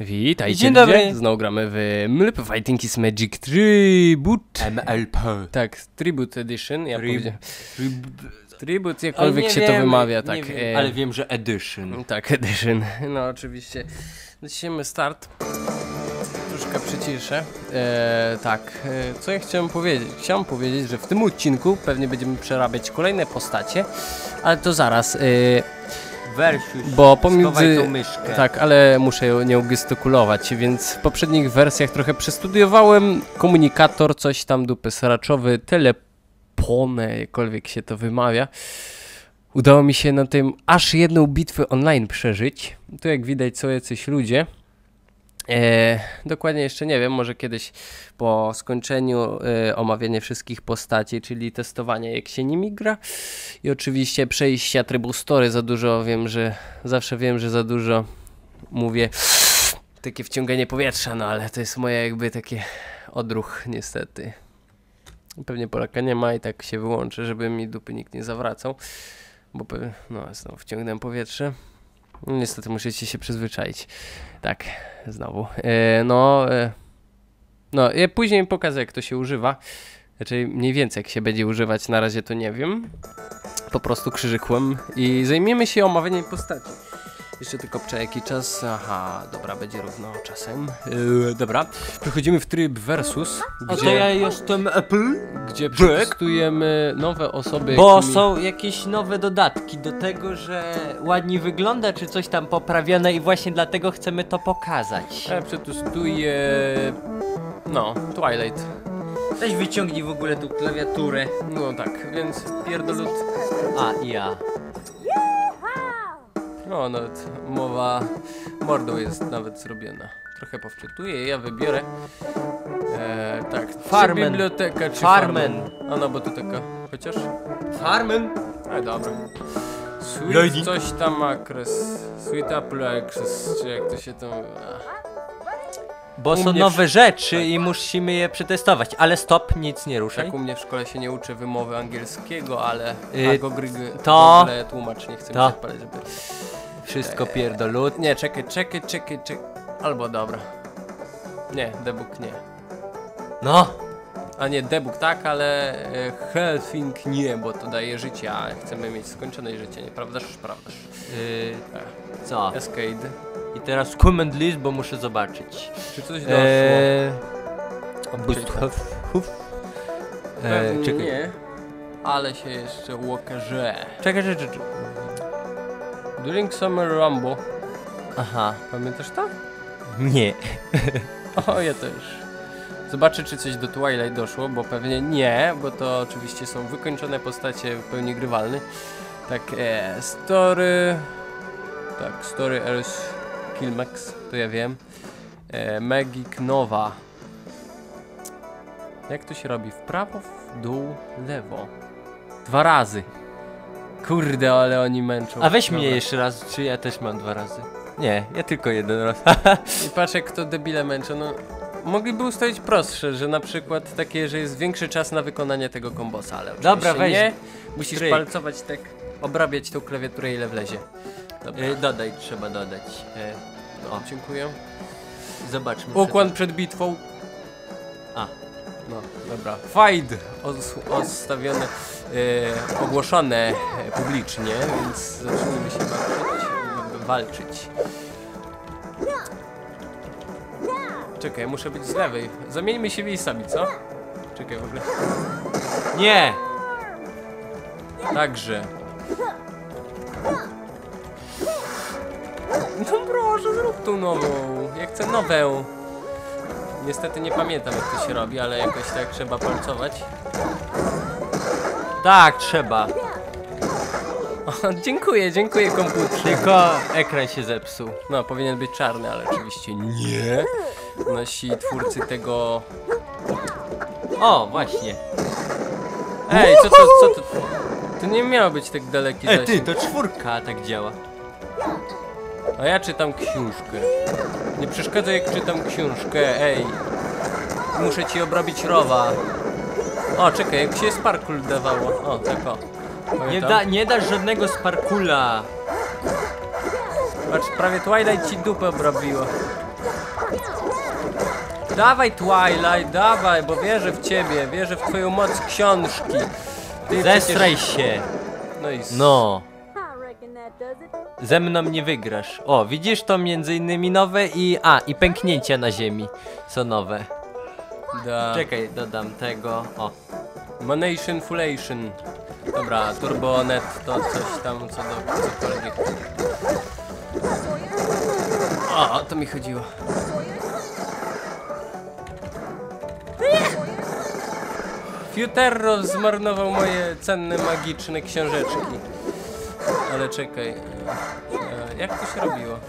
Witajcie Dzień ludzie. dobry. Znowu gramy w MLP Fighting is Magic Tribute. MLP. Tak, Tribute Edition. Ja Trib-. Tribute, Ale jakkolwiek się to wiem, wymawia, nie tak. Wiem, e, ale wiem, że edition. Tak, Edition. No oczywiście. Zaczniemy start. Troszkę przyciszę. E, tak, e, co ja chciałem powiedzieć? Chciałem powiedzieć, że w tym odcinku pewnie będziemy przerabiać kolejne postacie, ale to zaraz. E, Bo pomiędzy- myszkę. Tak, ale muszę nie gestykulować, więc w poprzednich wersjach trochę przestudiowałem komunikator, coś tam dupy sraczowy, teleponę, jakkolwiek się to wymawia. Udało mi się na tym aż jedną bitwę online przeżyć. Tu jak widać są jacyś ludzie. E, dokładnie jeszcze nie wiem, może kiedyś po skończeniu e, omawiania wszystkich postaci, czyli testowania jak się nimi gra i oczywiście przejścia trybu story za dużo wiem, że zawsze wiem, że za dużo mówię takie wciąganie powietrza, no ale to jest moje jakby takie odruch niestety. Pewnie Polaka nie ma i tak się wyłączę, żeby mi dupy nikt nie zawracał, bo pe- no znowu wciągnąłem powietrze. No, niestety musicie się przyzwyczaić. Tak, znowu. E, no, e, no, ja później pokażę jak to się używa. Znaczy mniej więcej jak się będzie używać, na razie to nie wiem. Po prostu krzyżykłem i zajmiemy się omawianiem postaci. Jeszcze tylko prze jaki czas. Aha, dobra, będzie równo czasem. Yy, dobra, przechodzimy w tryb versus, O to ja jestem Apple, gdzie przetestujemy nowe osoby. bo jakimi- są jakieś nowe dodatki do tego, że ładnie wygląda, czy coś tam poprawione i właśnie dlatego chcemy to pokazać. Ja przetestuję. No, Twilight. Weź wyciągnij w ogóle tą klawiaturę. No tak, więc pierdolut. A, ja. No, nawet mowa mordą jest nawet zrobiona. Trochę powczytuję, ja wybiorę. E, tak, czy Farmen. biblioteka, czy Farmen. farmen? A no, bo tu taka, chociaż. Farmen? Ale dobra. Sweet Lady. coś tam akres. Sweet apple access, czy jak to się tam... Ach. Bo U są mnie nowe w- rzeczy tak. i musimy je przetestować. Ale stop, nic nie ruszaj. Tak u mnie w szkole się nie uczy wymowy angielskiego, ale Y, gry, to- w ogóle tłumacz nie chce mi to- się odpalać, żeby... Wszystko pierdolut. Nie, czekaj, czekaj, czekaj, czekaj. Albo dobra. Nie, debug nie. No, A nie, debug tak, ale e, healthing nie, bo to daje życie, a chcemy mieć skończone życie, nieprawdaż? Prawdaż. yy, co? Escade. I teraz command list, bo muszę zobaczyć. Czy coś doszło? Eee. Pewnie Eee, czekaj. nie, ale się jeszcze łokaże. Czekaj, czekaj, czekaj. During Summer Rumble. Aha, Pamiętasz to? nie. O, ja też. Zobaczę, czy coś do Twilight doszło, bo pewnie nie, bo to oczywiście są wykończone postacie w pełni grywalne. Tak, e, Story... Tak, Story Earth Killmax, to ja wiem. E, Magic Nova. Jak to się robi? W prawo, w dół, lewo. Dwa razy. Kurde, ale oni męczą. A weź Dobra. mnie jeszcze raz, czy ja też mam dwa razy? Nie, ja tylko jeden raz. I patrz jak to debile męczą, no mogliby ustawić prostsze, że na przykład takie, że jest większy czas na wykonanie tego kombosa, ale oczywiście Dobra, weź. nie, musisz Stryk. palcować tak, obrabiać tą klawiaturę ile wlezie. Dobra, Yy, dodaj, trzeba dodać. Yy, no, dziękuję. zobaczmy. Układ przed bitwą. A. No, dobra. Fight os, ostawione, e, ogłoszone e, publicznie, więc zacznijmy się walczyć. walczyć. Czekaj, muszę być z lewej. Zamieńmy się miejscami, co? Czekaj w ogóle. Nie! Także. No proszę, zrób tą nową. Ja chcę nową. Niestety nie pamiętam jak to się robi, ale jakoś tak trzeba palcować. Tak, trzeba. O, dziękuję, dziękuję komputer. Tylko ekran się zepsuł. No, powinien być czarny, ale oczywiście nie. Nasi twórcy tego... O, właśnie. Ej, co to, co to? To nie miało być tak daleki Ej, ty, zasięg. to czwórka tak działa. A ja czytam książkę. Nie przeszkadzaj jak czytam książkę, ej. Muszę ci obrobić rowa. O, czekaj, jak się sparkul dawało. O, tak o. Nie, Pamiętam? da, nie dasz żadnego sparkula. Patrz, prawie Twilight ci dupę obrobiło. Dawaj Twilight, dawaj, bo wierzę w ciebie, wierzę w twoją moc książki. Ty Zestraj przecież- się. No i s- No. I reckon that does it. Ze mną nie wygrasz. O, widzisz to między innymi nowe i... A, i pęknięcia na ziemi są nowe. da. Czekaj, dodam tego. O. Manation Fulation. Dobra, Turbonet to coś tam co do cokolwiek. O, o to mi chodziło. Futerro zmarnował moje cenne, magiczne książeczki. Ale czekaj. e, Jak to się robiło?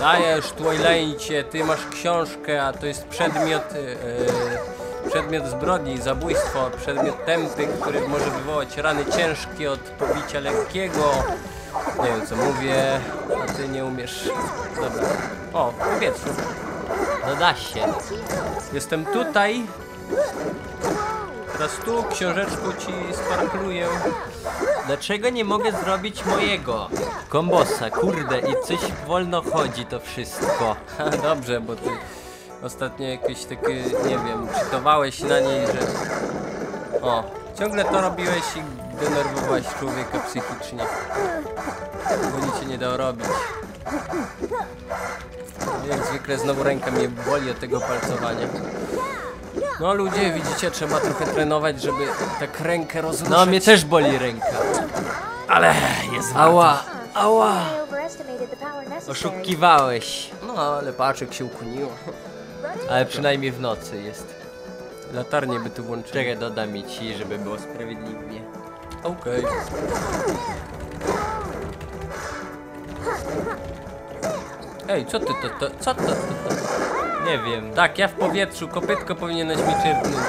Dajesz, Twilightie, ty masz książkę, a to jest przedmiot, e, przedmiot zbrodni, zabójstwo, przedmiot tępy, który może wywołać rany ciężkie od pobicia lekkiego. Nie wiem co mówię, a ty nie umiesz. Dobra. O, w powietrzu. No da się. Jestem tutaj. Teraz tu książeczką ci sparkluję. Dlaczego nie mogę zrobić mojego kombosa? Kurde, i coś wolno chodzi to wszystko. Ha, dobrze, bo ty ostatnio jakieś takie, nie wiem, czytowałeś na niej, że... O, ciągle to robiłeś i denerwowałeś człowieka psychicznie. Bo nic się nie dało robić. Jak zwykle znowu ręka mnie boli od tego palcowania. No ludzie, widzicie, trzeba trochę trenować, żeby tak rękę rozruszać. No, mnie też boli ręka. Ale jest Ała, ała. Oszukiwałeś. No, ale paczek się ukłoniło. Ale przynajmniej w nocy jest. Latarnię by tu włączyli. Czekaj, dodam ci, żeby było sprawiedliwie. Okej. Ej, co ty to, to, co to, to, to? Nie wiem. Tak, ja w powietrzu, kopytko powinieneś mi czyrpnąć.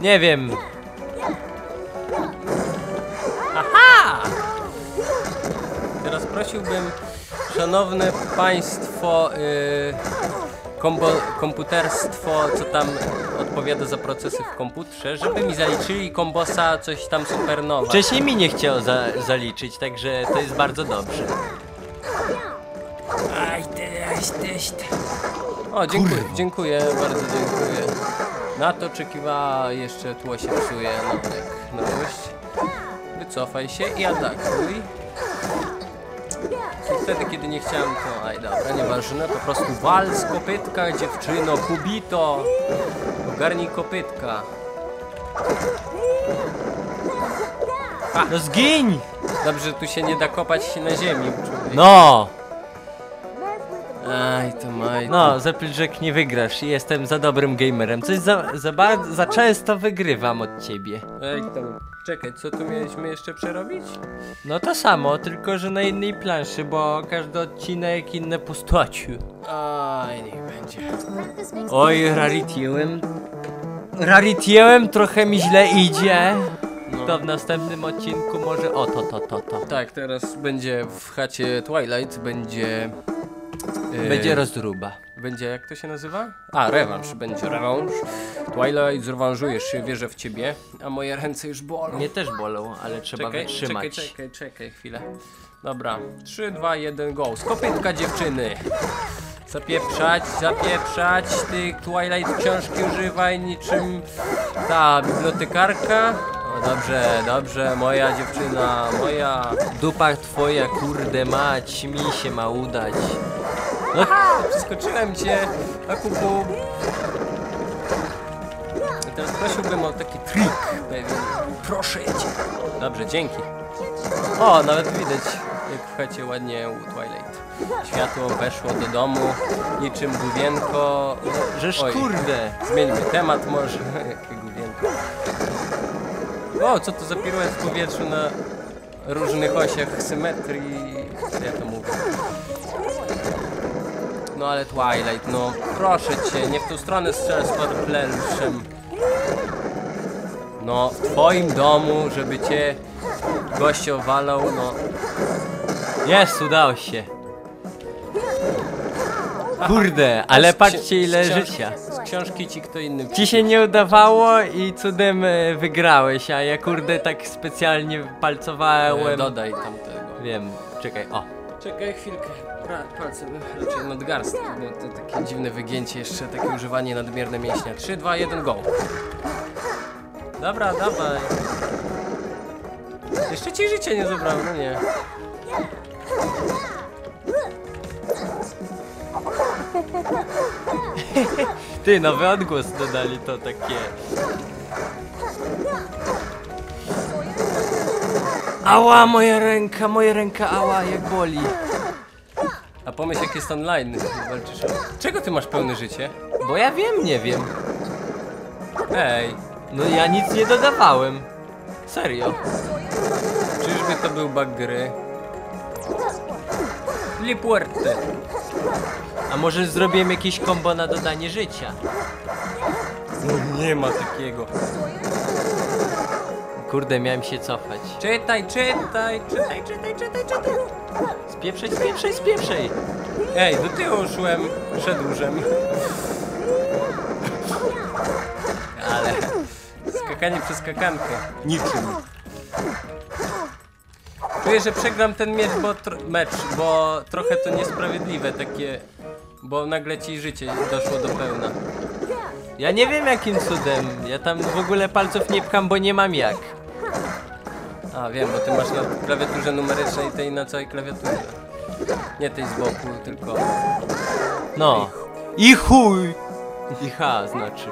Nie wiem. Teraz prosiłbym, szanowne państwo, yy, kombo, komputerstwo, co tam odpowiada za procesy w komputerze, żeby mi zaliczyli kombosa coś tam supernowa. Wcześniej mi nie chciał za zaliczyć, także to jest bardzo dobrze. O, dziękuję, dziękuję, bardzo dziękuję. Na to oczekiwała jeszcze tło się psuje, no jak na złość. Wycofaj się i atakuj. I wtedy, kiedy nie chciałem, to aj dobra, nieważne, po prostu wal z kopytka, dziewczyno, kubito. Ogarnij kopytka. No zgiń! Dobrze, tu się nie da kopać na ziemi. człowiek. No! Aj, to maj. No, Zeppeljack nie wygrasz. Jestem za dobrym gamerem. Coś za, za, bardzo, za często wygrywam od ciebie. Ej, tam. Czekaj, co tu mieliśmy jeszcze przerobić? No to samo, tylko że na innej planszy, bo każdy odcinek inne postaci. Aj, niech będzie. Oj, raritiełem. Raritiełem trochę mi źle idzie. No. To w następnym odcinku może o to, to, to, to. Tak, teraz będzie w chacie Twilight, będzie... e, Będzie rozruba. Będzie, jak to się nazywa? A, rewanż, będzie rewanż. Twilight, zrewanżujesz się, wierzę w ciebie, a moje ręce już bolą. Mnie też bolą, ale trzeba czekaj, wytrzymać. czekaj, czekaj, czekaj chwilę. Dobra, 3, 2, 1, go. Skopytka dziewczyny. Zapieprzać, zapieprzać. Ty Twilight książki używaj niczym ta bibliotekarka. O, dobrze, dobrze, moja dziewczyna, moja. Dupa twoja, kurde mać, mi się ma udać. Przeskoczyłem cię, Akubu. I teraz prosiłbym o taki trik pewien. Proszę cię. Dobrze, dzięki. O, nawet widać, jak w chacie ładnie u Twilight. Światło weszło do domu, niczym główienko. Żeż Oj, kurde. Zmieńmy temat może. Jakie główienko. O, co to za piruet w powietrzu na różnych osiach symetrii. Co ja to mówię? No ale Twilight, no proszę cię, nie w tą stronę strzel z parplelszem. No, w twoim domu, żeby cię gość owalał, no. Jest, udało się. Kurde, ale patrzcie ile z życia. Z książki ci kto inny Ci się nie udawało i cudem e, wygrałeś, a ja kurde tak specjalnie palcowałem. E, Dodaj tamtego. Wiem, czekaj, o. Czekaj chwilkę. Pra, palcem, raczej nadgarstek, bo to takie dziwne wygięcie jeszcze, takie używanie nadmierne mięśnia. 3, 2, 1, go. Dobra, dawaj. Jeszcze ci życia nie zabrałem, no nie. Ty, nowy odgłos dodali to takie. Ała, moja ręka, moja ręka, ała, jak boli. A pomyśl jak jest online, walczysz o... Czego ty masz pełne życie? Bo ja wiem, nie wiem. Ej, No ja nic nie dodawałem. Serio. czyżby to był bug gry? Lipuerte. A może zrobiłem jakieś kombo na dodanie życia? Nie ma takiego. Kurde, miałem się cofać. Czytaj, czytaj, czytaj, czytaj, czytaj, czytaj. Spieprzej, spieprzej, spieprzej. Ej, do tyłu szłem przedłużem. Ale skakanie przez skakankę. Niczym. Czuję, że przegram ten mecz, bo mecz, bo trochę to niesprawiedliwe takie, bo nagle ci życie doszło do pełna. Ja nie wiem jakim cudem. Ja tam w ogóle palców nie pcham, bo nie mam jak. A wiem, bo ty masz na klawiaturze numerycznej tej na całej klawiaturze. Nie tej z boku, tylko. No. I chuj. I ha znaczy.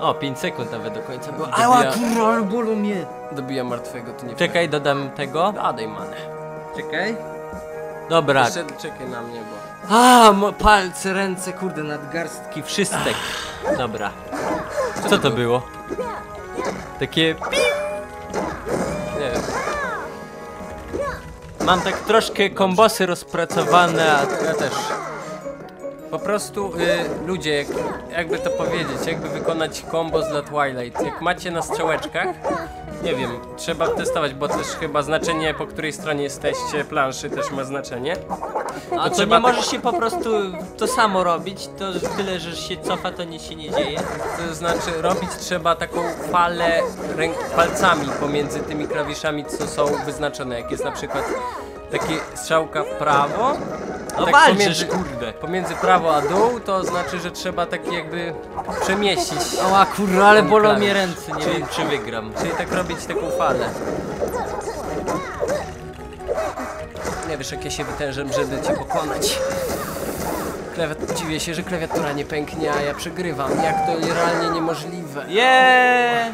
O, 5 sekund nawet do końca było. Dobija- Ała, kurwa, ale bolu mnie. Dobija martwego, to nie Czekaj, dodam tego. Dadaj manę. Czekaj. Dobra. Jeszcze czekaj na mnie, bo. A, mo- palce, ręce, kurde, nadgarstki, wszystek. Dobra. Co to było? Takie Nie wiem. Mam tak troszkę kombosy rozpracowane, a Ja też. Po prostu y, ludzie, jak, jakby to powiedzieć, jakby wykonać combo dla Twilight. Jak macie na strzałeczkach, nie wiem, trzeba testować, bo też chyba znaczenie, po której stronie jesteście planszy też ma znaczenie. A to trzeba nie możesz się po prostu to samo robić, to tyle, że się cofa, to nic się nie dzieje. To znaczy robić trzeba taką falę palcami pomiędzy tymi klawiszami, co są wyznaczone. Jak jest na przykład takie strzałka w prawo, No tak walczysz, pomiędzy- kurde. pomiędzy prawo a dół, to znaczy, że trzeba tak jakby przemieścić. Ała, kurwa, ale bolą mnie ręce, nie Czyli- wiem czy wygram. Czyli tak robić taką falę. Nie wiesz, jak ja się wytężam, żeby cię pokonać. Klawiat... Dziwię się, że klawiatura nie pęknie, a ja przegrywam. Jak to realnie niemożliwe. Jeee!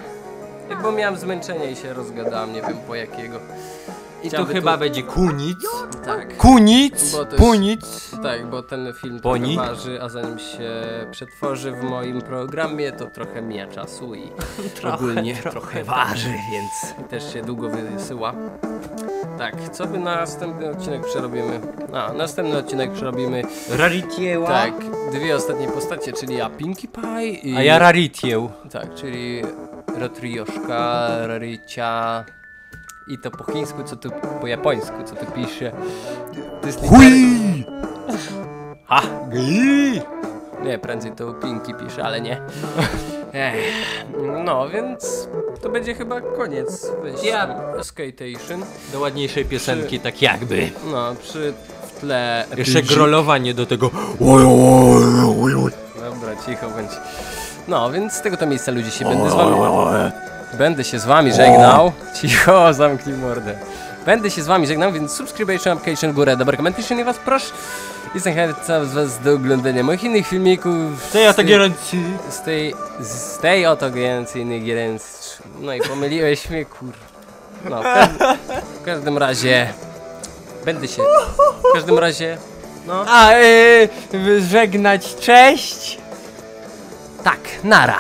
Bo miałem zmęczenie i się rozgadałem, nie wiem po jakiego. I tu Chciałby chyba tu- będzie kunic. Tak. Kunic! Bo to jest- Punic! Tak, bo ten film Boni? trochę waży, a zanim się przetworzy w moim programie, to trochę mija czasu i ogólnie trochę, waży, więc też się długo wysyła. Tak, co by na następny odcinek przerobimy? A, następny odcinek przerobimy, Raritieła. tak, dwie ostatnie postacie, czyli ja Pinkie Pie i... A ja raritieł. Tak, czyli Rotrioszka, Raricia i to po chińsku, co tu, po japońsku, co tu pisze. To jest Hui! Ha! Gii! Nie, prędzej to Pinki pisze, ale nie. Ech, no, więc to będzie chyba koniec wejścia Ja- Skatation. Do ładniejszej piosenki, tak jakby. No, przy w tle... Jeszcze grolowanie do tego. Dobra, cicho bądź. No, więc z tego to miejsca ludzie się będę z wami... Będę się z wami żegnał. Cicho, zamknij mordę. Będę się z wami żegnał, więc subskrybujcie application górę, dobry komentarz i was proszę. I zachęcam z was do oglądania moich innych filmików. To ja tak z- gorący. Z tej, z tej oto gierencyjnej gierenc... No i pomyliłeś mnie, kur... No, w każdym razie... Będę się... W każdym razie... No... A, yy, żegnać, cześć! Tak, nara.